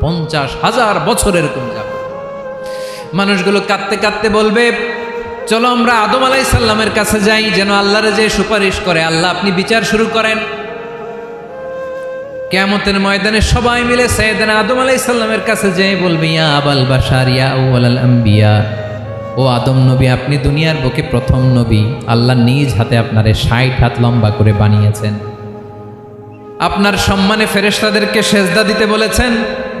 পঞ্চাশ হাজার বছর এরকম যাবে। মানুষগুলো কাঁদতে কাঁদতে বলবে, চলো আমরা আদম আলাই সাল্লামের কাছে যাই, যেন আল্লাহরে যে সুপারিশ করে। আল্লাহ, আপনি বিচার শুরু করেন। কেমতের ময়দানে সবাই মিলে সৈয়দানা আদম আলাই সাল্লামের কাছে যেয়ে বলবে, ইয়া আবাল বাসার ইয়া আউয়াল আম্বিয়া। ও আদম নবী, আপনি দুনিয়ার বুকে প্রথম নবী। আল্লাহ নিজ হাতে আপনারে ষাট হাত লম্বা করে বানিয়েছেন। আপনার সম্মানে ফেরেশতাদেরকে সেজদা দিতে বলেছেন।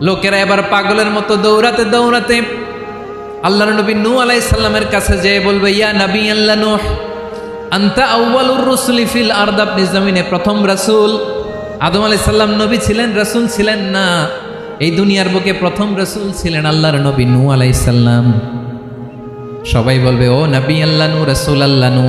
লোকেরা এবার পাগলের মতো দৌড়াতে দৌড়াতে আল্লাহর নবী নু আলাইহিস সালামের কাছে যেয়ে বলবে, ইয়া নবী আল্লাহ নূহ, আন্তা আউয়ালুর রুসুলি ফিল আরদ, আপনি জমিনে প্রথম রাসূল। আদম আলাইহিস সালাম নবী ছিলেন, রাসূল ছিলেন না। এই দুনিয়ার বুকে প্রথম রাসূল ছিলেন আল্লাহর নবী নূ আলাইহিস সালাম। সবাই বলবে, ও নবী আল্লাহ নু রাসূল আল্লাহ নু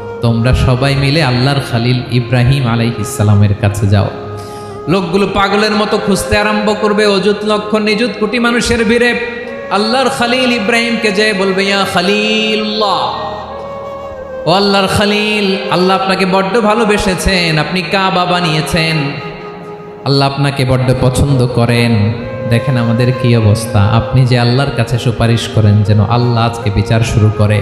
তোমরা সবাই মিলে আল্লাহর খালিল ইব্রাহিম আলাইহিসালামের কাছে যাও। লোকগুলো পাগলের মতো খুঁজতে আরম্ভ করবে, অযুত লক্ষ নিযুত কোটি মানুষের ভিড়ে। আল্লাহর খালিল ইব্রাহিমকে যে বলবে, ইয়া খালিল্লাহ। ও আল্লাহর খালিল, আল্লাহ আপনাকে বড্ড ভালোবেসেছেন, আপনি কাবা বানিয়েছেন। আল্লাহ আপনাকে বড্ড পছন্দ করেন। দেখেন আমাদের কি অবস্থা। আপনি যে আল্লাহর কাছে সুপারিশ করেন যেন আল্লাহ আজকে বিচার শুরু করে।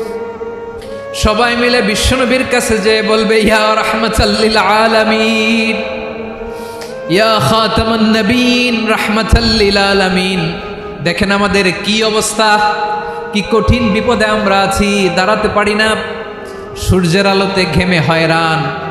সবাই মিলে বিশ্বনবীর কাছে যে বলবে, ইয়া রহমতাল্লিল আলামিন, ইয়া খাতামান নবীন, রহমতাল্লিল আলামিন। দেখেন আমাদের কি অবস্থা, কি কঠিন বিপদে আমরা আছি, দাঁড়াতে পারি না। সূর্যের আলোতে ঘেমে হয়রান।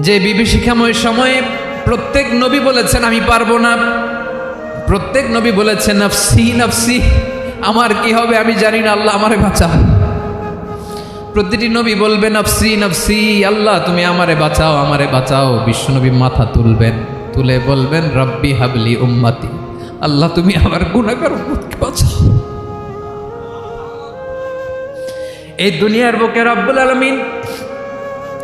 যে বিভীষিকাময় সময়ে প্রত্যেক নবী বলেছেন, আমি পারব না। প্রত্যেক নবী বলেছেন, নফসি নফসি, আমার কি হবে আমি জানি না, আল্লাহ আমারে বাঁচা প্রতিটি নবী বলবে, নফসি নফসি, আল্লাহ, তুমি আমারে বাঁচাও আমারে বাঁচাও। বিশ্বনবী মাথা তুলবেন, তুলে বলবেন, রব্বি হাবলি উম্মাতি, আল্লাহ, তুমি আমার গুণাগার উম্মতকে বাঁচাও। এই দুনিয়ার বুকে রব্বুল আলমিন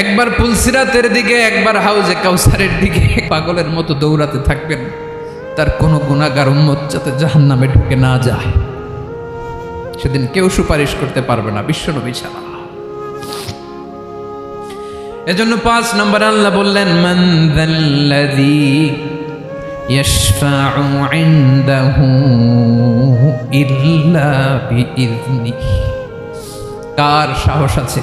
একবার পুলসিরাতের দিকে, একবার হাউজে কাউসারের দিকে। পাগলের মতো দৌড়াতে থাকবেন, তার কোনো গুণাগার উন্মত যাতে জাহান নামে ঢুকে না যায়। সেদিন কেউ সুপারিশ করতে পারবে না, বিশ্বনবী ছাড়া। এজন্য পাঁচ নম্বর আল্লাহ বললেন, মান বিইذনিহি কার সাহস আছে?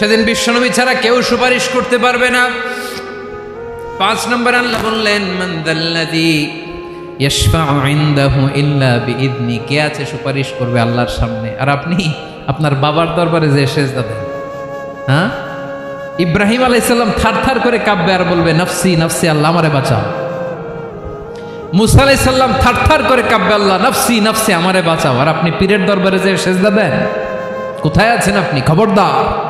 সেদিন বিশ্বনবী ছাড়া কেউ সুপারিশ করতে পারবে না। পাঁচ নম্বর আল্লাহ বললেন মান্দাল্লাদি ইল্লা কে আছে সুপারিশ করবে আল্লাহর সামনে? আর আপনি, আপনার বাবার দরবারে যে সেজদা দেন হ্যাঁ? ইব্রাহিম আলাইসাল্লাম থার থার করে কাঁপবে আর বলবে, নফসি নফসি, আল্লাহ আমারে বাঁচাও। মুসা আলাইসাল্লাম থার থার করে কাঁপবে, আল্লাহ, নফসি নফসি, আমারে বাঁচাও। আর আপনি পীরের দরবারে যে সেজদা দেন, কোথায় আছেন আপনি? খবরদার।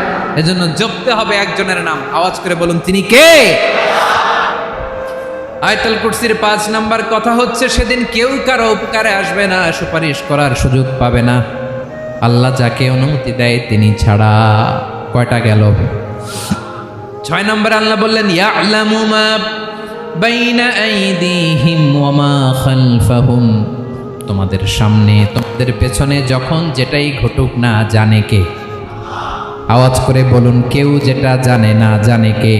এজন্য জপতে হবে একজনের নাম। আওয়াজ করে বলুন, তিনি কে? আয়তাল কুরসির পাঁচ নাম্বার কথা হচ্ছে, সেদিন কেউ কারও উপকারে আসবে না, সুপারিশ করার সুযোগ পাবে না। আল্লাহ যাকে অনুমতি দেয়, তিনি ছাড়া কয়টা গেল? ছয় নম্বর আল্লাহ বললেন তোমাদের সামনে, তোমাদের পেছনে যখন যেটাই ঘটুক না, জানে কে? আওয়াজ করে বলুন, কেউ যেটা জানে না জানে কে?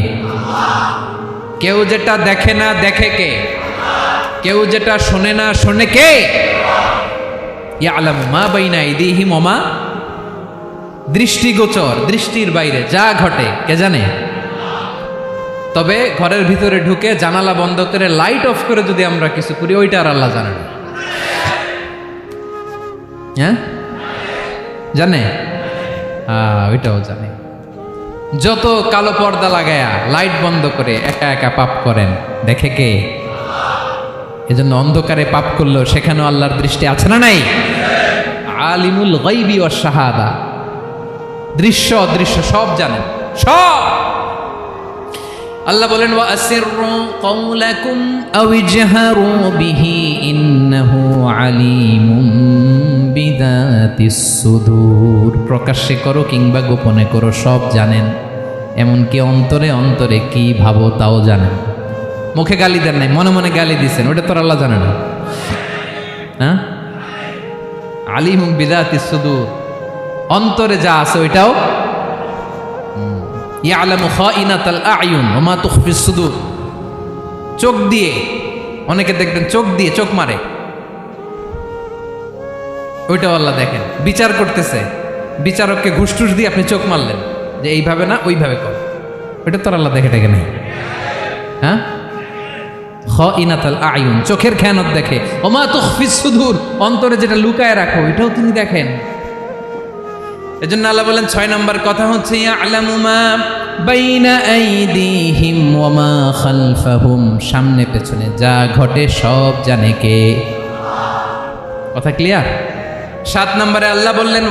কেউ যেটা দেখে না দেখে কে? কেউ যেটা শোনে না শোনে কে? ইয়ালামু মা বাইনা আইদিহিম ওয়া মা দৃষ্টিগোচর, দৃষ্টির বাইরে যা ঘটে, কে জানে? তবে ঘরের ভিতরে ঢুকে জানালা বন্ধ করে লাইট অফ করে যদি আমরা কিছু করি, ওইটা আর আল্লাহ জানে হ্যাঁ? জানে? হ্যাঁ ওইটাও জানে। যত কালো পর্দা লাগায়া লাইট বন্ধ করে একা একা পাপ করেন, দেখে কে? এজন্য অন্ধকারে পাপ করল সেখানেও আল্লাহর দৃষ্টি আছে না নাই? আলিমুল গাইবি ও শাহাদা। দৃশ্য অদৃশ্য সব জানেন। সব! আল্লাহ বলেন, ওয়া আসিররু কওলাকুম আও ইজহারু বিহি ইন্নাহু আলিমুম সুদূর। প্রকাশ্যে করো কিংবা গোপনে করো, সব জানেন। এমনকি অন্তরে অন্তরে কি ভাবো তাও জানেন। মুখে গালি দেন নাই, মনে মনে গালি দিছেন, ওটা তোর আল্লাহ জানে না। হ্যাঁ আলিমুম বিদাতিস সুদূর। অন্তরে যা আছে ওইটাও? ইয়ালামু খাইনাতাল আয়ুন ওয়া মা তুখফিস সুদূর। চোখ দিয়ে, অনেকে দেখবেন চোখ দিয়ে চোখ মারে। ওইটাও আল্লাহ দেখেন। বিচার করতেছে। বিচারককে ঘুষটুস দিয়ে আপনি চোখ মারলেন। যে এইভাবে না, ওইভাবে কর। ওইটা তোর আল্লাহ দেখে টেকে নেই। হ্যাঁ? খ ইনাতাল আয়ুন চোখের খেয়ানত দেখে। ওমা তুখফিস সুদূর। অন্তরে যেটা লুকায় রাখো এটাও তিনি দেখেন। এজন্য আল্লাহ বলেন, ছয় নম্বর কথা হচ্ছে, ইয়ালামু মা বাইনা আইদিহিম ওয়া মা খালফাহুম। সামনে পেছনে যা ঘটে সব জানে কে। কথা ক্লিয়ার? সাত নম্বরে আল্লাহ বললেন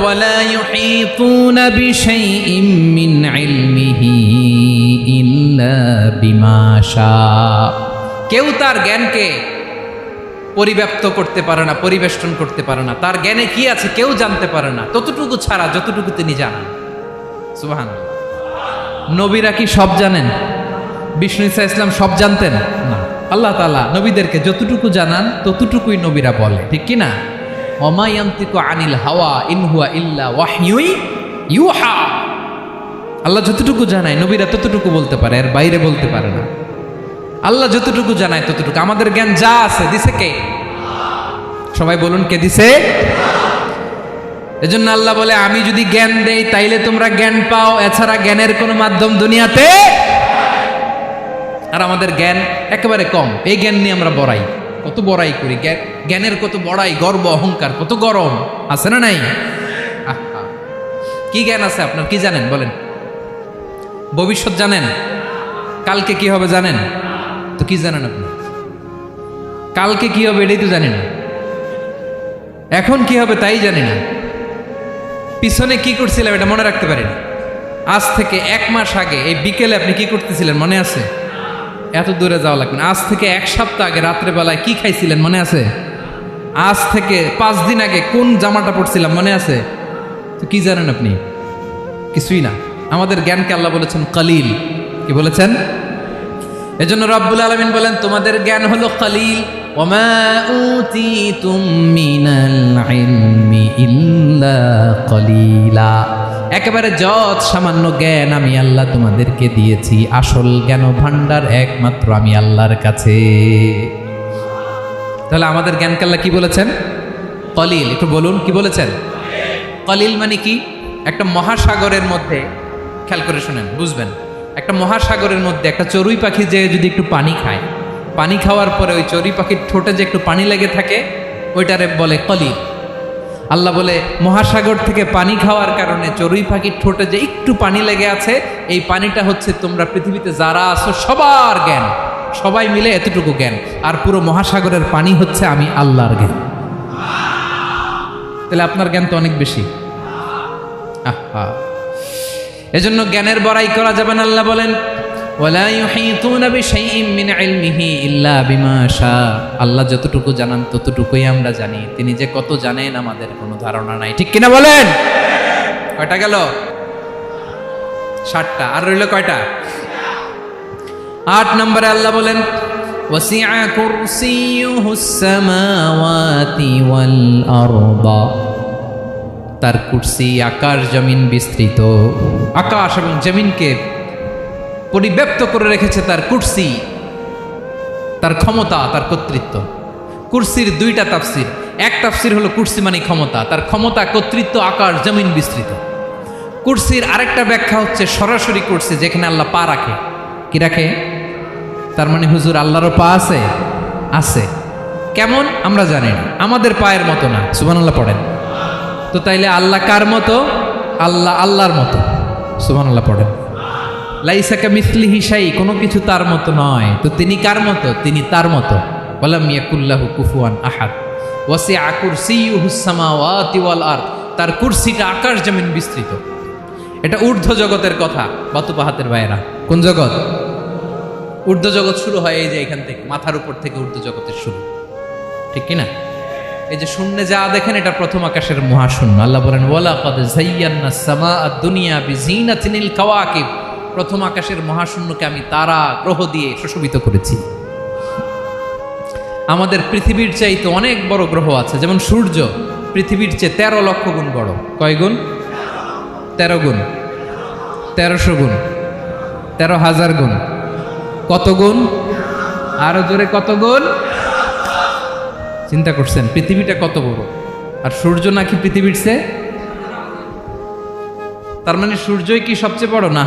কেউ তার জ্ঞানকে পরিব্যাপ্ত করতে পারে না, পরিবেষ্টন করতে পারে না। তার জ্ঞানে কি আছে কেউ জানতে পারে না। ততটুকু ছাড়া যতটুকু তিনি জানেন। সুহান নবীরা কি সব জানেন? বিষ্ণু ইসা ইসলাম সব জানতেন? না। আল্লাহ তালা নবীদেরকে যতটুকু জানান, ততটুকুই নবীরা বলে। ঠিক কি না? অমায়ান্তিক আনিল হাওয়া ইনহুয়া ইল্লা ওয়াহিউই ইউহা। আল্লাহ যতটুকু জানায়, নবীরা ততটুকু বলতে পারে, এর বাইরে বলতে পারে না। আল্লাহ যতটুকু জানায়, ততটুকু। আমাদের জ্ঞান যা আছে, দিছে কে? সবাই বলুন কে দিছে? এজন্য আল্লাহ বলে, আমি যদি জ্ঞান দেই, তাইলে তোমরা জ্ঞান পাও। এছাড়া জ্ঞানের কোনো মাধ্যম দুনিয়াতে আর আমাদের জ্ঞান একেবারে কম। এই জ্ঞান নিয়ে আমরা বড়াই। কত বড়াই করি জ্ঞানের কত বড়াই, গর্ব, অহংকার, কত গরম, আছে না নাই? কি জ্ঞান আছে আপনার, কি জানেন, বলেন। ভবিষ্যৎ জানেন, কালকে কি হবে জানেন? তো কি জানেন আপনি? কালকে কি হবে এটাই তো জানি না এখন কি হবে তাই জানি না পিছনে কি করছিলাম এটা মনে রাখতে পারি আজ থেকে এক মাস আগে এই বিকেলে আপনি কি করতেছিলেন, মনে আছে? এত দূরে যাওয়া লাগবে না। আজ থেকে এক সপ্তাহ আগে রাত্রেবেলায় কি খাইছিলেন মনে আছে? আজ থেকে পাঁচ দিন আগে কোন জামাটা পড়ছিলাম মনে আছে? তো কি জানেন আপনি? কিছুই না। আমাদের জ্ঞানকে আল্লাহ বলেছেন কালিল। কি বলেছেন? এজন্য রব্বুল আলমিন বলেন, তোমাদের জ্ঞান হলো কালিল। ওমা কলিলা একেবারে যত সামান্য জ্ঞান আমি আল্লাহ তোমাদেরকে দিয়েছি, আসল জ্ঞান ভাণ্ডার একমাত্র আমি আল্লাহর কাছে। তাহলে আমাদের জ্ঞানকে আল্লাহ কি বলেছেন? কলিল, একটু বলুন কি বলেছেন? কলিল মানে কি? একটা মহাসাগরের মধ্যে, খেয়াল করে শোনেন, বুঝবেন। একটা মহাসাগরের মধ্যে একটা চড়ুই পাখি যে যদি একটু পানি খায়, পানি খাওয়ার পরে ওই চড়ুই পাখির ঠোঁটে যে একটু পানি লেগে থাকে, ওইটারে বলে কলিল। আল্লাহ বলে, মহাসাগর থেকে পানি খাওয়ার কারণে চড়ুই পাখির ঠোঁটে যে একটু পানি লেগে আছে, এই পানিটা হচ্ছে তোমরা পৃথিবীতে যারা আছো সবার জ্ঞান। সবাই মিলে এতটুকু জ্ঞান। আর পুরো মহাসাগরের পানি হচ্ছে আমি আল্লাহর জ্ঞান। তাহলে আপনার জ্ঞান তো অনেক বেশি। আহা। এজন্য জ্ঞানের বড়াই করা যাবে না, আল্লাহ বলেন। ওয়ালা ইউহিতুনা বিশাইইম মিন ইলমিহি ইল্লা বিমা শা আল্লাহ যতটুকু জানান ততটুকুই আমরা জানি। তিনি যে কত জানেন আমাদের কোনো ধারণা নাই। ঠিক কিনা বলেন? কয়টা গেল? ষাটটা আর রইল কয়টা? আট নম্বরে আল্লাহ বলেন কুরসিয়ুহুস সামাওয়াতি ওয়াল আরদা। তার কুর্সি আকাশ, জমিন বিস্তৃত। আকাশ এবং জমিনকে পরিব্যাপ্ত করে রেখেছে তার কুর্সি, তার ক্ষমতা, তার কর্তৃত্ব। কুর্সির দুইটা তাফসির। এক তাফসির হলো কুর্সি মানে ক্ষমতা, তার ক্ষমতা, কর্তৃত্ব, আকার, জমিন বিস্তৃত। কুর্সির আরেকটা ব্যাখ্যা হচ্ছে সরাসরি কুর্সি যেখানে আল্লাহ পা রাখে। কি রাখে? তার মানে হুজুর আল্লাহরও পা আছে? আছে। কেমন? আমরা জানি না। আমাদের পায়ের মতো না। সুবহানাল্লাহ পড়েন। তো তাইলে আল্লাহ কার মতো? আল্লাহ, আল্লাহর মতো। সুবহানাল্লাহ পড়েন। লাইসাকা মিসলি হিসাই কোনো কিছু তার মতো নয়। তো তিনি কার মতো? তিনি তার মতো। ওয়ালাম ইয়াকুল্লাহু কুফুয়ান আহাদ। ওয়াসি আকুরসিয়ুহুস সামাওয়াতি ওয়াল আরদ। তার কুরসিটা আকাশ জমিন বিস্তৃত। এটা ঊর্ধ্ব জগতের কথা বাতুপাহাতের ভাইয়েরা। কোন জগৎ? ঊর্ধ্ব জগৎ শুরু হয় এই যে এখান থেকে, মাথার উপর থেকে ঊর্ধ্ব জগতের শুরু। ঠিক কি না এই যে শূন্যে যা দেখেন, এটা প্রথম আকাশের মহাশূন্য। আল্লাহ বলেন ওয়ালা কদ জাইয়ান্না সামা দুনিয়া বিজিনাতিনিল কাওয়াকিব। প্রথম আকাশের মহাশূন্যকে আমি তারা, গ্রহ দিয়ে সুশোভিত করেছি। আমাদের পৃথিবীর চাইতে অনেক বড় গ্রহ আছে, যেমন সূর্য, পৃথিবীর চেয়ে তেরো লক্ষ গুণ বড়। কয় গুণ? তেরো গুণ। তেরোশো গুণ। তেরো হাজার গুণ। কত গুণ? আরও জোরে কত গুণ? চিন্তা করছেন, পৃথিবীটা কত বড়? আর সূর্য নাকি পৃথিবীর চেয়ে? তার মানে সূর্যই কি সবচেয়ে বড়? না।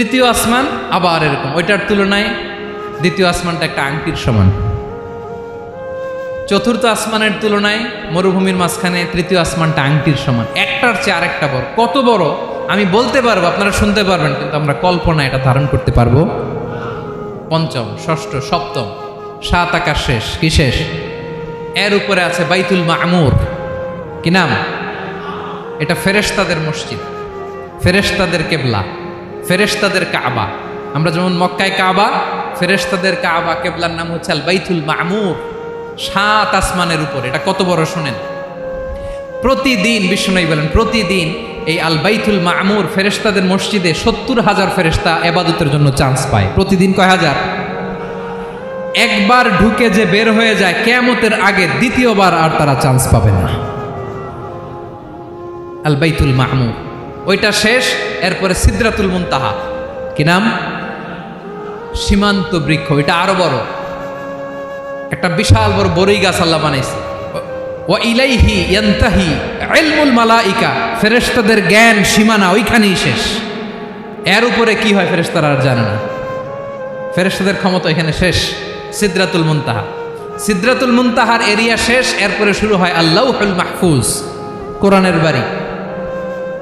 তৃতীয় আসমান আবার এরকম। ওইটার তুলনায় দ্বিতীয় আসমানটা একটা আংটির সমান। চতুর্থ আসমানের তুলনায় মরুভূমির মাঝখানে তৃতীয় আসমানটা আংটির সমান। একটার চেয়ে আরেকটা বড়। কত বড়? আমি বলতে পারব, আপনারা শুনতে পারবেন, কিন্তু আমরা কল্পনা এটা ধারণ করতে পারব। পঞ্চম, ষষ্ঠ, সপ্তম, সাত আকাশ শেষ। কি শেষ? এর উপরে আছে বাইতুল মামুর। কি নাম? এটা ফেরেশতাদের মসজিদ। ফেরেশতাদের কেবলা। ফেরেশতাদের কাবা। আমরা যেমন মক্কায় কাবা, ফেরেশতাদের কাবা কেবলার নাম হচ্ছে আল বাইতুল মামুর, সাত আসমানের উপর। এটা কত বড় শোনেন? প্রতিদিন, বিষ্ণু বলেন, প্রতিদিন এই আল বাইতুল মামুর ফেরেশতাদের মসজিদে সত্তর হাজার ফেরেশতা এবাদতের জন্য চান্স পায়। প্রতিদিন কয় হাজার? একবার ঢুকে যে বের হয়ে যায়, কেয়ামতের আগে দ্বিতীয়বার আর তারা চান্স পাবে না। আল বাইতুল মাহমুদ ওইটা শেষ, এরপরে সিদ্রাতুল মুনতাহা। কি নাম? সীমান্ত বৃক্ষ, এটা আরও বড়। একটা বিশাল বড় বড়ই গাছ আল্লাহ বানাইছে। ও ইলাইহি ইয়ান্তাহি ইলমুল মালাইকা, ফেরেশতাদের জ্ঞান, সীমানা ওইখানেই শেষ। এর উপরে কি হয় ফেরেশতারা আর জানে না। ফেরেশতাদের ক্ষমতা এখানে শেষ, সিদ্রাতুল মুনতাহা। সিদ্রাতুল মুনতাহার এরিয়া শেষ, এরপরে শুরু হয় আল্লাহুল মাহফুজ, কোরআনের বাড়ি।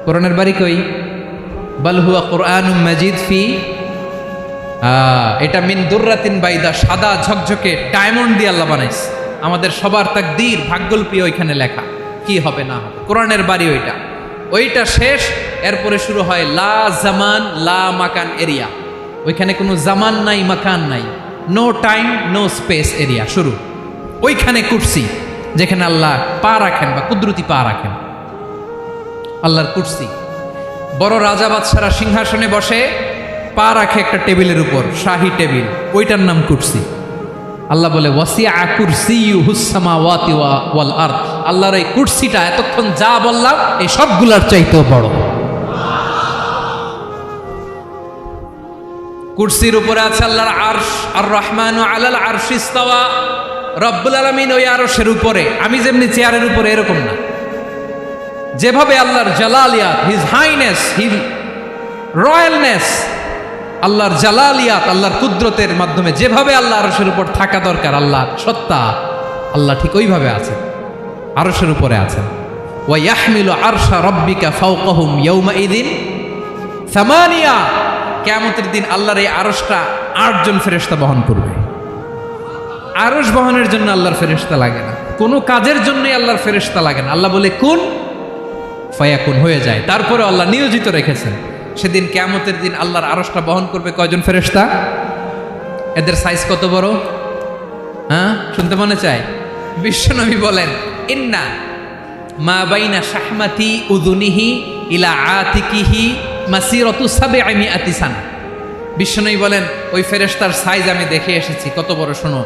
কোরআনের বাড়ি কই? বালহুয়া কোরআন মাজিদ ফি এটা মিন দুর্রাতিন বাইদা, সাদা ঝকঝকে ডায়মন্ড দিয়ে আল্লাহ বানাইছে। আমাদের সবার তাকদীর ভাগ্যল্পী ওইখানে লেখা। কি হবে না হবে? কোরআনের বাড়ি ওইটা। ওইটা শেষ, এরপরে শুরু হয় লা জামান, লা মাকান এরিয়া। ওইখানে কোনো জামান নাই, মাকান নাই। No time no space area, শুরু। ওইখানে কুর্সি, যেখানে আল্লাহ পা রাখেন বা কুদরতি পা রাখেন। আল্লাহর কুর্সি। বড় রাজা বাদশারা সিংহাসনে বসে পা রাখে একটা টেবিলের উপর, শাহী টেবিল, ওইটার নাম কুর্সি। আল্লাহ বলে ওয়াসিয়া কুরসি হুসামা ওয়াতি ওয়াল আর আল্লাহর এই কুর্সিটা এতক্ষণ যা বললাম, এই সবগুলার চাইতেও বড়। কুর্সির উপরে আছে আল্লাহর আরশ আর রহমান আলাল আরশিস্তাওয়া রব্বুল আলমিন ওই আরশের উপরে, আমি যেমনি চেয়ারের উপরে, এরকম না। যেভাবে আল্লাহর জালালিয়াত হিজ হাইনেস হিজ রয়্যালনেস আল্লাহর জালালিয়াত, আল্লাহর কুদরতের মাধ্যমে যেভাবে আল্লাহ আরশের উপর থাকা দরকার, আল্লাহ সত্তা, আল্লাহ ঠিক ওইভাবে আছেন, আরশের উপরে আছেন। ওয়াইয়াহমিলু আরশা রব্বিকা ফাওকাহুম ইয়াউমা ইদিন সামানিয়া, কেয়ামতের দিন আল্লাহর এই আরশটা আটজন ফেরেশতা বহন করবে। আরশ বহনের জন্য আল্লাহর ফেরেশতা লাগে না। কোনো কাজের জন্যই আল্লাহর ফেরেশতা লাগে না। আল্লাহ বলে, কোন ফয়াকুন হয়ে যায়। তারপরে আল্লাহ নিয়োজিত রেখেছেন। সেদিন কেয়ামতের দিন আল্লাহর আরশটা বহন করবে কয়জন ফেরেশতা? এদের সাইজ কত বড়? হ্যাঁ? শুনতে মনে চায়? বিশ্বনবী বলেন, ইন্না মা বাইনা শাহমাতি উদুনিহি ইলা আতিকিহি মাসিরতু সাবে আমি আতিসানা বিশ্বনবী বলেন, ওই ফেরেস্তার সাইজ আমি দেখে এসেছি। কত বড় শোনো।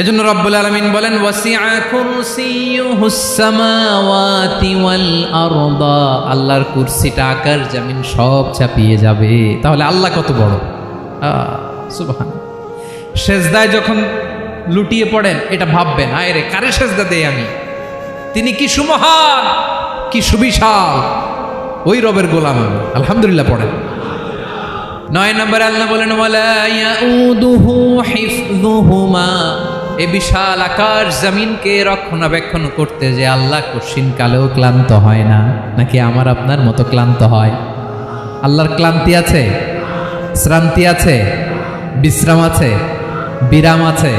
এজন্য রব্বুল আলামিন বলেন আল্লাহর কুরসিটা আকার, জমিন সব চাপিয়ে যাবে। তাহলে আল্লাহ কত বড়? সুবহান। সেজদায় যখন লুটিয়ে পড়েন, এটা ভাববেন, আয় রে, কারে সেজদা দেই আমি? তিনি কি সুমহান, কি সুবিশাল, ওই রবের গোলাম আমি। আলহামদুলিল্লাহ পড়েন। নয় নম্বরে আল্লাহ বলেন, ওয়ালা এ বিশাল আকাশ জমিনকে রক্ষণাবেক্ষণ করতে যে আল্লাহ কশিন কালেও ক্লান্ত হয় না, নাকি আমার আপনার মতো ক্লান্ত হয়? আল্লাহর ক্লান্তি আছে, শ্রান্তি আছে, বিশ্রাম আছে, বিরাম আছে,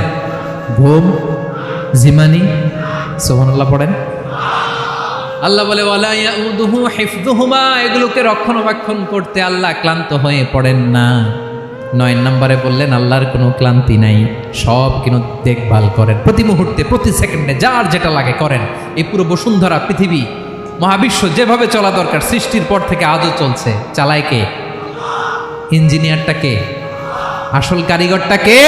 ঘুম, জিমানি সোহানুল্লাহ পড়েন। আল্লাহ বলে, ওয়ালা এগুলোকে রক্ষণাবেক্ষণ করতে আল্লাহ ক্লান্ত হয়ে পড়েন না। নয় নম্বরে বললেন, আল্লাহর কোনো ক্লান্তি নাই, সব কিন্তু দেখভাল করেন? প্রতি মুহূর্তে, প্রতি সেকেন্ডে যার যেটা লাগে করেন। এই পুরো বসুন্ধরা পৃথিবী, মহাবিশ্ব যেভাবে চলা দরকার, সৃষ্টির পর থেকে আজও চলছে। চালায় কে? ইঞ্জিনিয়ারটাকে আসল কারিগরটা কে?